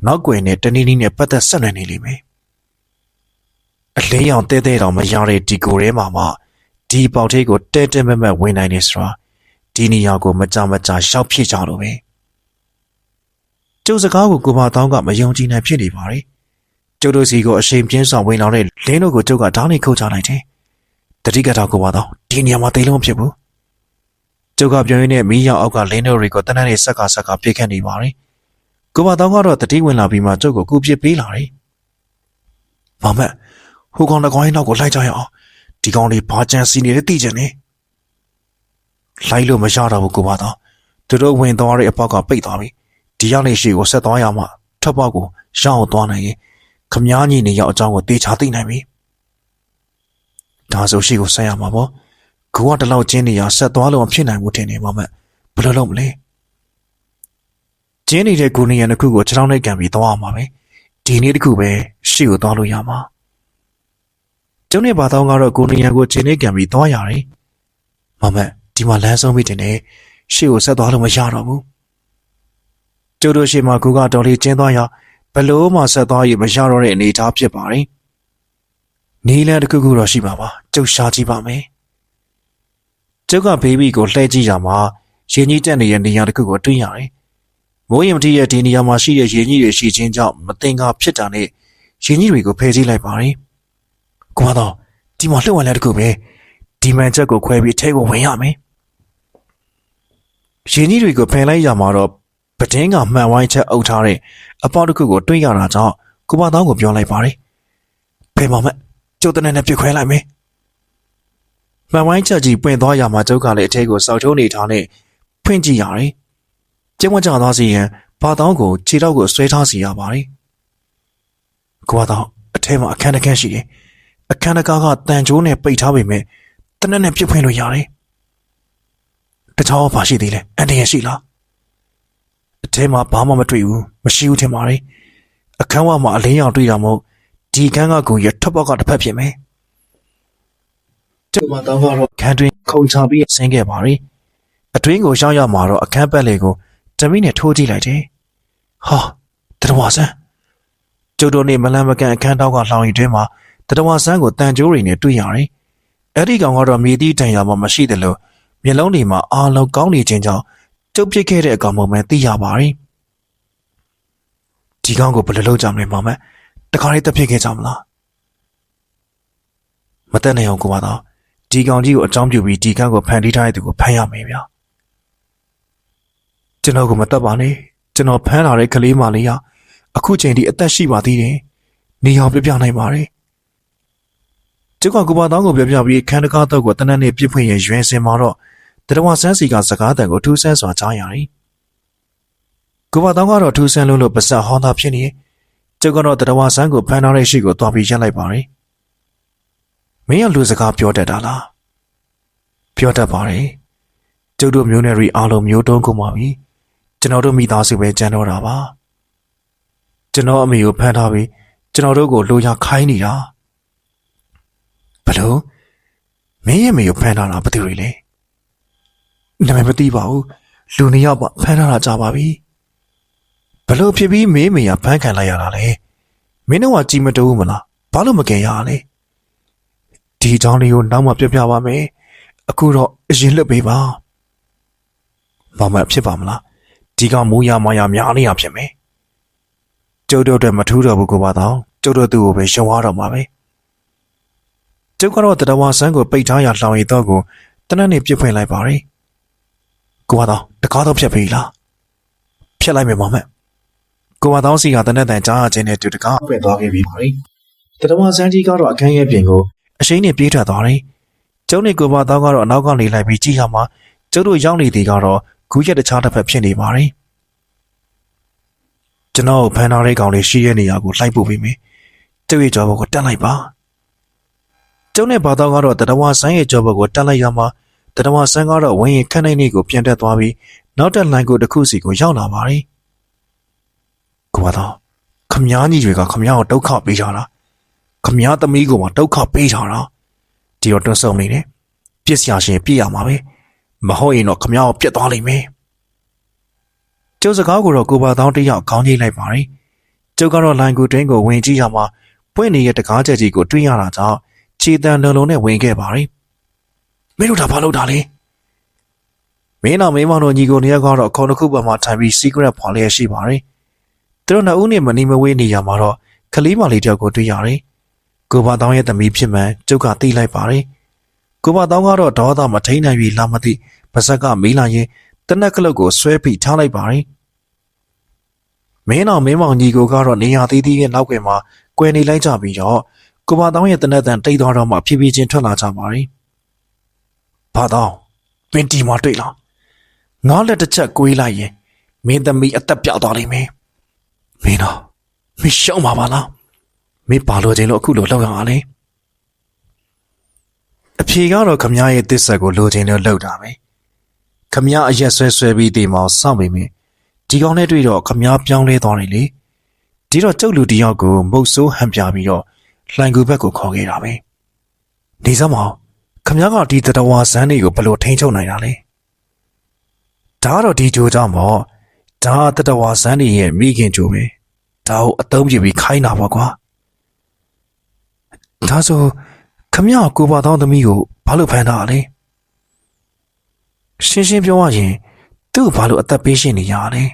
နောက်ွယ်နဲ့တနည်းနည်းနဲ့ပတ်သက်ဆက်နွယ်နေလိမ့်မယ်။အလင်းရောင်တဲတဲတောင်မရတဲ့ဒီကိုထဲမှာမှဒီပေါက်ထိပ်ကိုတဲတဲမက်မက်ဝင်နိုင်နေဆိုတာဒီနေရာကိုမကြမကြာရှောက်ဖြစ်ကြလို့ပဲ။ကျုပ်စကားကိုကိုမတောင်းကမယုံကြည်နိုင်ဖြစ်နေပါလေ။ကျုပ်တို့စီကိုအရှိန်ပြင်းဆောင်ဝင်လာတဲ့လင်းတို့ကိုကျုပ်ကဓာတ်နဲ့ခုတ်ချလိုက်တယ်။တတိကတာကိုမတောင်းဒီနေရာမှာတိတ်လုံးဖြစ်ဘူး။ ကျုပ်ကပြောရင်းနဲ့မီးရောင်အောက်ကလင်းတို့တွေကိုတနက်နေ့ဆက်ကဆက်ကပြေးခတ်နေပါလေ။ကိုမတောင်းကတော့တတိဝင်လာပြီးမှကျုပ်ကိုကူပစ်ပေးလာတယ်။မမတ်ဟိုကောင်တကောင်ရဲ့နောက်ကိုလိုက်ကြရအောင်။ဒီကောင်လေးဘာကြံစီနေလဲသိကြနေ။လိုက်လို့မရတော့ဘူးကိုမတောင်းသူတို့ဝင်သွားတဲ့အပေါက်ကပိတ်သွားပြီ။ဒီရောက်နေရှိကိုဆက်သွားရမှထပ်ပေါက်ကိုရအောင်သွားနိုင်ရင်ခမားကြီးနေရောက်အကြောင်းကိုတေချာသိနိုင်ပြီ။ဒါဆိုရှိကိုဆက်ရမှာပေါ့။ ကူကတလောက်ချင်းနေရဆက်သွားလို့မဖြစ်နိုင်ဘူးထင်နေမမတ်ဘယ်လိုလုပ်မလဲ။ကျင်းနေတဲ့ကိုနေရတစ်ခုကိုခြေထောက်နဲ့ကန်ပြီးသွားအောင်ပါပဲ။ဒီနေ့တစ်ခုပဲရှိကိုသွားလို့ရမှာ။ကျုံးနေပါတော့ကတော့ကိုနေရကိုကျင်းနေကန်ပြီးသွားရတယ်။မမတ်ဒီမှာလမ်းဆုံးပြီးတင်နေရှေ့ကိုဆက်သွားလို့မရတော့ဘူးကျုပ်တို့ရှေ့မှာကူကတော်လေးကျင်းသွားရဘလို့မှဆက်သွားရမရတော့တဲ့အနေအထားဖြစ်ပါတယ်နီးလန်းတစ်ခုခုတော့ရှိပါပါကျုပ်ရှားကြည့်ပါမယ် ကျုပ်ကဘေဘီကိုလှည့်ကြည့်ရမှာရင်ကြီးတက်နေတဲ့နေရာတစ်ခုကိုတွေ့ရတယ်မိုးရင်မတီးရဲ့ဒီနေရာမှာရှိတဲ့ရင်ကြီးတွေရှိခြင်းကြောင့်မတင်ကားဖြစ်တာနဲ့ရင်ကြီးတွေကိုဖယ်ကြည့်လိုက်ပါတယ်ကိုမတော်ဒီမှာလှုပ်ဝင်လဲတစ်ခုပဲဒီမန်ချက်ကိုခွဲပြီးထဲကိုဝင်ရမယ်ရင်ကြီးတွေကိုဖယ်လိုက်ရမှာတော့ပတင်းကမှန်ဝိုင်းချက်အုပ်ထားတဲ့အပေါက်တစ်ခုကိုတွေ့ရတာကြောင့်ကိုမတော်ကိုပြောလိုက်ပါတယ်ဖယ်ပါမယ်ကျုပ်တနေ့နဲ့ပြစ်ခွဲလိုက်မယ် မှန်ဝိုင်းချက်ကြီးပွင့်သွားရမှာကျုပ်ကလည်းအထဲကိုစောက်ထုံးနေထားနဲ့ဖွင့်ကြည့်ရတယ်ကျင်းဝကြသွားစီရင်ဘာတောင်းကိုခြေတော့ကိုဆွဲထားစီရပါတယ်ကိုမတော်အထဲမှာအခန်းတစ်ခန်းရှိတယ်အခန်းတစ်ကားကတန်ကြိုးနဲ့ပိတ်ထားပေမဲ့တနက်နဲ့ပြစ်ဖွင့်လို့ရတယ်။တခြားဘာရှိသေးလဲအန်တရရှိလား။အထဲမှာဘာမှမတွေ့ဘူးမရှိဘူးထင်ပါတယ်။အခန်းဝမှာအလင်းရောင်တွေ့တာမို့ဒီကန်းကကိုရထပ်ပေါက်ကတစ်ဖက်ဖြစ်မယ်။ ကျမတော့ကတော့ခန်းတွင်ခုံချပြီးဆင်းခဲ့ပါရီ။အတွင်းကိုရောက်ရမှာတော့အခန်းပတ်လေကိုတမိနဲ့ထိုးကြည့်လိုက်တယ်။ဟာတရဝဆန်းကျုပ်တို့နေမလန်မကန်အခန်းတောက်ကလောင်ရီတွင်းမှာတရဝဆန်းကိုတန်ကြိုးတွေနဲ့တွေ့ရတယ်။အဲ့ဒီကောင်ကတော့မြေတီးတန်ရာမှမရှိတယ်လို့မျက်လုံးတွေမှာအာလုံးကောင်းနေခြင်းကြောင့်ကျုပ်ပြစ်ခဲ့တဲ့အကောင်မှမသိရပါတယ်။ဒီကောင်ကိုဘယ်လိုလုပ်ကြမလဲမမ။တခါလေးတက်ဖြစ်ခဲ့ကြမလား။မတက်နိုင်အောင်ကိုမတော့ ဒီကောင်ကြီးကိုအကြောင်းပြုပြီးဒီကောင်ကိုဖန်တီးထားတဲ့သူကိုဖမ်းရမယ်ဗျာ။ကျွန်တော်ကမတက်ပါနဲ့။ကျွန်တော်ဖမ်းလာတဲ့ကလေးမလေးကအခုချိန်ထိအသက်ရှိပါသေးတယ်။နေအောင်ပြပြနိုင်ပါတယ်။ကျုပ်ကကူပါတောင်းကိုပြပြပြီးခန်းတကားတော့ကိုတနက်နေ့ပြစ်ဖွင့်ရရွှင်စင်မှာတော့တရဝဆန်းစီကစကားတန်ကိုထူးဆန်းစွာကြားရတယ်။ကူပါတောင်းကတော့ထူးဆန်းလို့လို့ပါစက်ဟောင်းသားဖြစ်နေကျုပ်ကတော့တရဝဆန်းကိုဖမ်းထားတဲ့ရှိကိုတွားပြီးရက်လိုက်ပါတယ်။ မင်းကလူစကားပြောတတ်တာလား။ပြောတတ်ပါတယ်။ကျုပ်တို့မျိုးနယ်ရီအားလုံးမျိုးတုံးကုန်ပါပြီ။ကျွန်တော်တို့မိသားစုပဲကြံတော့တာပါ။ကျွန်တော်အမေကိုဖမ်းထားပြီးကျွန်တော်တို့ကိုလိုချခိုင်းနေတာ။ဘလို့မင်းရဲ့မေကိုဖမ်းထားတာဘယ်သူတွေလဲနာမည်မသိပါဘူးလူနှစ်ယောက်ပါဖမ်းထားတာကြာပါပြီဘလို့ဖြစ်ပြီးမေးမေကဖမ်းခံလိုက်ရတာလဲမင်းတို့ကကြည်မတူဘူးမလားဘာလို့မကယ်ရလဲ ဒီအကြောင်းလေးကိုနောက်မှပြပြပါမယ်အခုတော့အရင်လွတ်ပေးပါဘာမှဖြစ်ပါမလားဒီကမိုးရမရများနေရဖြစ်မယ်ကျုပ်တို့အတွက်မထူးတော့ဘူးကိုပါတော့ကျုပ်တို့သူ့ကိုပဲရှုံသွားတော့မှာပဲကျုပ်ကတော့တတဝါဆန်းကိုပိတ်ထားရလောင်ရည်တော့ကိုတနက်နေ့ပြစ်ဖွင့်လိုက်ပါရီကိုကတော့တကားတော့ဖြတ်ပြီလားဖြတ်လိုက်မယ်မမကိုကတော့စီကတနက်တန်ကြားရခြင်းနဲ့တူတကားဖွင့်သွားခဲ့ပြီပါရီတတဝါဆန်းကြီးကတော့အခန်းရဲ့ပြင်ကို အရှိန်နဲ့ပြေးထွက်သွားတယ်ကျုံးနေကိုပါတော့ကတော့အနောက်ကနေလိုက်ပြီးကြည့်ရမှာကျုပ်တို့ရောက်နေသည်ကတော့ဂူးရက်တခြားတစ်ဖက်ဖြစ်နေပါရီကျွန်တော်ဖန်ထားတဲ့ကောင်လေးရှိရဲ့နေရာကိုလိုက်ပို့ပေးမယ်ကျုပ်ရဲ့ကြောဘကိုတက်လိုက်ပါကျုံနဲ့ဘာတော့ကတော့တတဝါဆန်းရဲ့ကြောဘကိုတက်လိုက်ရမှာတတဝါဆန်းကတော့ဝင်းရင်ခန့်နိုင်နေကိုပြန်တက်သွားပြီးနောက်တက်လိုင်းကိုတစ်ခုစီကိုရောက်လာပါတယ်။ကိုကတော့ခမားကြီးတွေကခမားကိုဒုက္ခပေးကြတာ ခမားသမီးကိုမှဒုက္ခပေးကြတာဒီတော့တွန်းဆုံနေတယ်။ပြစ်စရာရှင်ပြစ်ရမှာပဲ။မဟုတ်ရင်တော့ခမားကိုပြစ်သွားလိမ့်မယ်။ကျုပ်စကားကိုတော့ကိုပါတောင်းတယောက်ခေါင်းကြီးလိုက်ပါတယ်။ကျုပ်ကတော့လိုင်းကိုတွင်းကိုဝင်ကြည့်ရမှာပွင့်နေတဲ့တကားချက်ကြီးကိုတွင်းရတာကြောင့်ခြေတံလုံးလုံးနဲ့ဝင်ခဲ့ပါတယ်။မင်းတို့ဒါဘာလုပ်တာလဲ။မင်းတော်မင်းမောင်တို့ညီကိုနေရာကတော့ခေါင်းတစ်ခုပေါ်မှာထိုင်ပြီး secret ဖွာလျက်ရှိပါတယ်။သူတို့နှစ်ဦးနဲ့မနီမဝေးနေရမှာတော့ခလေးမလေးတယောက်ကိုတွေ့ရတယ်။ ကိုဘတောင်းရဲ့သမီးဖြစ်မှန်ကျုပ်ကသိလိုက်ပါတယ်။ကိုဘတောင်းကတော့ဒေါသမထိန်နိုင်ပြီလာမသိပါဇက်ကမေးလာရင်တနက်ကလုတ်ကိုဆွဲပြီးထားလိုက်ပါတယ်။မင်းတော်မင်းမောင်ညီကိုကတော့နေရာသေးသေးရဲ့နောက်ွယ်မှာကွယ်နေလိုက်ကြပြီးတော့ကိုမတောင်းရဲ့တနက်တန်တိတ်သွားတော့မှဖြည်းဖြည်းချင်းထွက်လာကြပါရီ။ဘာတောင်းပင်တီမှာတွေ့လား။ငါလက်တစ်ချက်ကွေးလိုက်ရင်မင်းသမီးအသက်ပြောက်သွားလိမ့်မယ်။မင်းတော့မရှောင်းပါပါလား။ မင်းဘာလို့ချင်းလို့အခုလိုလောက်ရအောင်လဲ။အဖြေကတော့ခမည်းရဲ့တစ်ဆက်ကိုလိုချင်လို့လောက်တာပဲ။ခမည်းအရက်ဆွဲဆွဲပြီးဒီမောင်စောင့်ပေမယ့်ဒီကောင်နဲ့တွေ့တော့ခမည်းပြောင်းလဲသွားတယ်လေ။ဒီတော့ကျုပ်လူတယောက်ကိုမုတ်ဆိုးဟန်ပြပြီးတော့လှိုင်ကူဘက်ကိုခေါ်ခဲ့တာပဲနေစမ်းမအောင်ခမည်းကဒီတတဝါဇန်းတွေကိုဘယ်လိုထိန်းချုပ်နိုင်တာလဲဒါကတော့ဒီကြိုးကြောင့်ပေါ့ဒါကတတဝါစန်းနေရဲ့မိခင်ကြိုးပဲဒါကိုအသုံးပြပြီးခိုင်းတာပေါ့ကွာ ဒါဆိုခမရကိုပါတောင်းသမီးကိုဘာလို့ဖမ်းတာလဲရှင်းရှင်းပြောရရင်သူ့ကိုဘာလို့အသက်ပေးရှင်နေရလဲ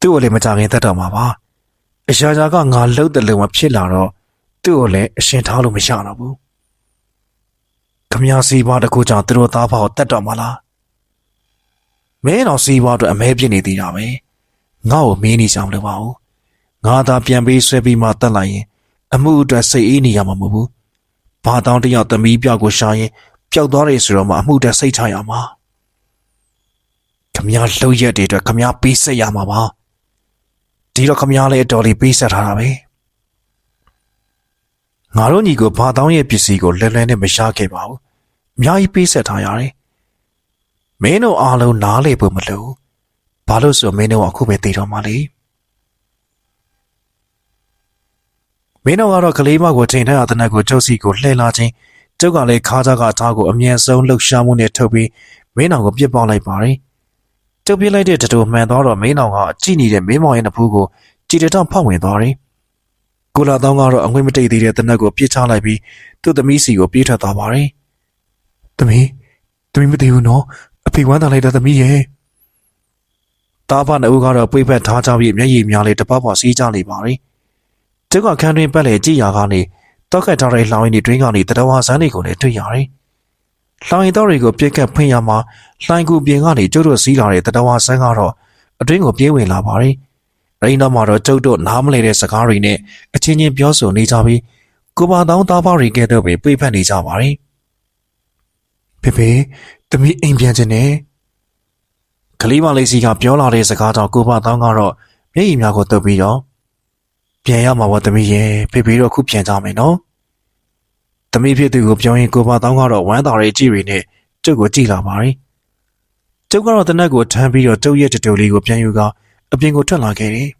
သူ့ကိုလည်းမကြခင်တတ်တော့မှာပါအရာရာကငါလှုပ်တယ်လို့မဖြစ်လာတော့သူ့ကိုလည်းအရှင်ထားလို့မရတော့ဘူးခမရစီးပွားတစ်ခုကြောင့်သူတို့သားဖောက်တတ်တော့မှာလားမင်းတော်စီးပွားအတွက်အမဲပြစ်နေသေးတာပဲငါ့ကိုမင်းနေကြမလို့ပါဘူးငါသာပြန်ပေးဆွဲပြီးမှတက်လိုက်ရင် အမှုအတွက်စိတ်အေးနေရမှာမဟုတ်ဘူးဘာတောင်းတယောက်သမီးပြောက်ကိုရှာရင်ပျောက်သွားတယ်ဆိုတော့မှအမှုအတွက်စိတ်ချရမှာခမည်းလှုပ်ရက်တွေအတွက်ခမည်းပေးဆက်ရမှာပါဒီတော့ခမည်းလည်းအတော်လေးပေးဆက်ထားတာပဲငါတို့ညီကိုဘာတောင်းရဲ့ပစ္စည်းကိုလဲလဲနဲ့မရခဲ့ပါဘူးအများကြီးပေးဆက်ထားရတယ်မင်းတို့အားလုံးနားလေဖို့မလိုဘာလို့ဆိုမင်းတို့ကအခုပဲတည်တော့မှလေ မင်းတို့ကတော့ကလေးမကိုချိန်ထားရတဲ့နက်ကိုကျုပ်စီကိုလှည့်လာခြင်းကျုပ်ကလည်းခါးကြကသားကိုအမြဲဆုံးလှုပ်ရှားမှုနဲ့ထုတ်ပြီးမင်းအောင်ကိုပြစ်ပေါက်လိုက်ပါတယ်ကျုပ်ပြစ်လိုက်တဲ့တတူမှန်သွားတော့မင်းအောင်ကကြည်နေတဲ့မင်းမောင်ရဲ့နဖူးကိုကြည်တတောင်ဖောက်ဝင်သွားတယ်ကိုလာတောင်းကတော့အငွေ့မတိတ်သေးတဲ့တနက်ကိုပြစ်ချလိုက်ပြီးသူ့သမီးစီကိုပြေးထွက်သွားပါတယ်သမီးသမီးမသေးဘူးနော်အဖေဝမ်းသာလိုက်တဲ့သမီးရဲ့တားဖနှုတ်ကတော့ပိတ်ဖက်ထားကြပြီးမျက်ရည်များလေးတပတ်ပေါ်စီးကြနေပါရီကျု ပ်ကခန်းတွင်ပတ်လေကြည်ရာကနေတောက်ခတ်ထားတဲ့လောင်ရည်တွေတွင်းကနေတရဝါစန်းတွေကိုလည်းတွေ့ရတယ်လောင်ရည်တော်တွေကိုပြက်ကပ်ဖွင့်ရမှာလှိုင်ကူပြင်ကနေကျုပ်တို့စီးလာတဲ့တရဝါစန်းကတော့အတွင်းကိုပြေးဝင်လာပါရီရိန်းတော့မှာတော့ကျုပ်တို့နားမလဲတဲ့စကားတွေနဲ့အချင်းချင်းပြောဆိုနေကြပြီးကိုပါတောင်းသားပါတွေကဲ့သို့ပဲပိတ်ဖက်နေကြပါရီဖေဖေသမီးအိမ်ပြန်ခြင်းနဲ့ကလေးမလေးစီကပြောလာတဲ့စကားကြောင့်ကိုဘတောင်းကတော့မျက်ရည်များကိုတုပ်ပြီးတော့ ပြန်ရမှာပါသမီးရဲ့ဖေဖေတော့ခုပြန်ကြမယ်နော်သမီးဖြစ်သူကိုပြောရင်ကိုဘတောင်းကတော့ဝမ်းသာရဲ့ကြည်ရီနဲ့ကျုပ်ကိုကြည်လာပါရီကျုပ်ကတော့တနက်ကိုထမ်းပြီးတော့ကျုပ်ရဲ့တတူလေးကိုပြန်ယူကအပြင်ကိုထွက်လာခဲ့တယ်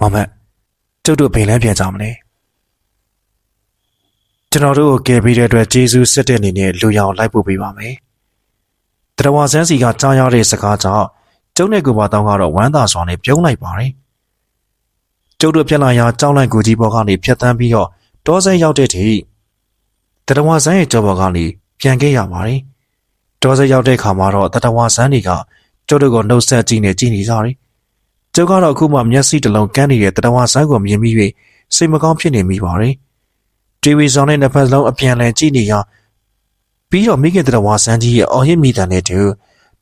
မမတ်ကျုပ်တို့ဘယ်လန်းပြန်ကြမလဲကျွန်တော်တို့ကိုကယ်ပြီးတဲ့အတွက်ကျေးဇူးစစ်တဲ့အနေနဲ့လူရအောင်လိုက်ပို့ပေးပါမယ်။တရဝါဆန်းစီကကြားရတဲ့စကားကြောင့်ကျုံနဲ့ကိုပါတောင်းကတော့ဝမ်းသာစွာနဲ့ပြုံးလိုက်ပါတယ်။ ကျုပ်တို့ပြက်လာရာကြောင်းလိုက်ကိုကြီးဘော်ကနေဖြတ်တန်းပြီးတော့တောဆဲရောက်တဲ့ထိတရဝါဆန်းရဲ့ကြောဘော်ကနေပြန်ခဲ့ရပါတယ်။တောဆဲရောက်တဲ့ခါမှာတော့တရဝါဆန်းတွေကကျုပ်တို့ကိုနှုတ်ဆက်ကြည့်နေကြည့်နေကြတယ်။ကျုပ်ကတော့အခုမှမျက်စိတစ်လုံးကန်းနေတဲ့တရဝါဆန်းကိုမြင်ပြီး၍စိတ်မကောင်းဖြစ်နေမိပါတယ်။တီဗီဆောင်နဲ့နှစ်ဖက်လုံးအပြန်လည်ကြည့်နေရပြီးတော့မိခင်တရဝါဆန်းကြီးရဲ့အော်ဟစ်မိတန်နဲ့တူ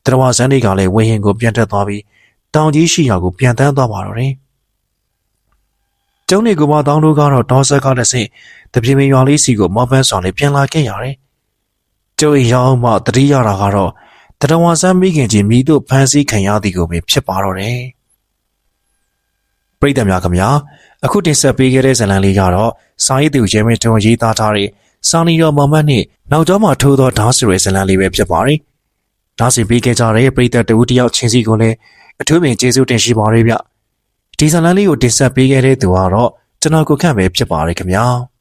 တရဝါဆန်းတွေကလည်းဝင်းရင်ကိုပြန်တက်သွားပြီးတောင်ကြီးရှိရာကိုပြန်တန်းသွားပါတော့တယ်။ ကျုံးနေကမတောင်းတို့ကတော့တောဆက်ကတစ်ဆင့်တပြင်းမရွာလေးစီကိုမော်ပန်းဆောင်လေးပြန်လာခဲ့ရတယ်။ကျုံးရင်ရောက်မှတတိရတာကတော့တရဝါဆန်းမိခင်ကြီးမိတို့ဖမ်းဆီးခံရသည်ကိုပဲဖြစ်ပါတော့တယ်။ပရိသတ်များခင်ဗျာအခုတင်ဆက်ပေးခဲ့တဲ့ဇာတ်လမ်းလေးကတော့စာရေးသူရဲမင်းထွန်းရေးသားထားတဲ့စာနီရော်မမတ်နဲ့နောက်ကျောင်းမှာထိုးသောဓာတ်ဆိုတဲ့ဇာတ်လမ်းလေးပဲဖြစ်ပါတယ်။ဓာတ်စီပေးခဲ့ကြတဲ့ပရိသတ်တဦးတယောက်ချင်းစီကိုလည်းအထူးပင်ကျေးဇူးတင်ရှိပါရစေဗျ။ ဒီဇာတ်လမ်းလေးကိုတင်ဆက်ပေးခဲ့တဲ့သူကတော့ကျွန်တော်ကိုခန့်ပဲဖြစ်ပါတယ်ခင်ဗျာ။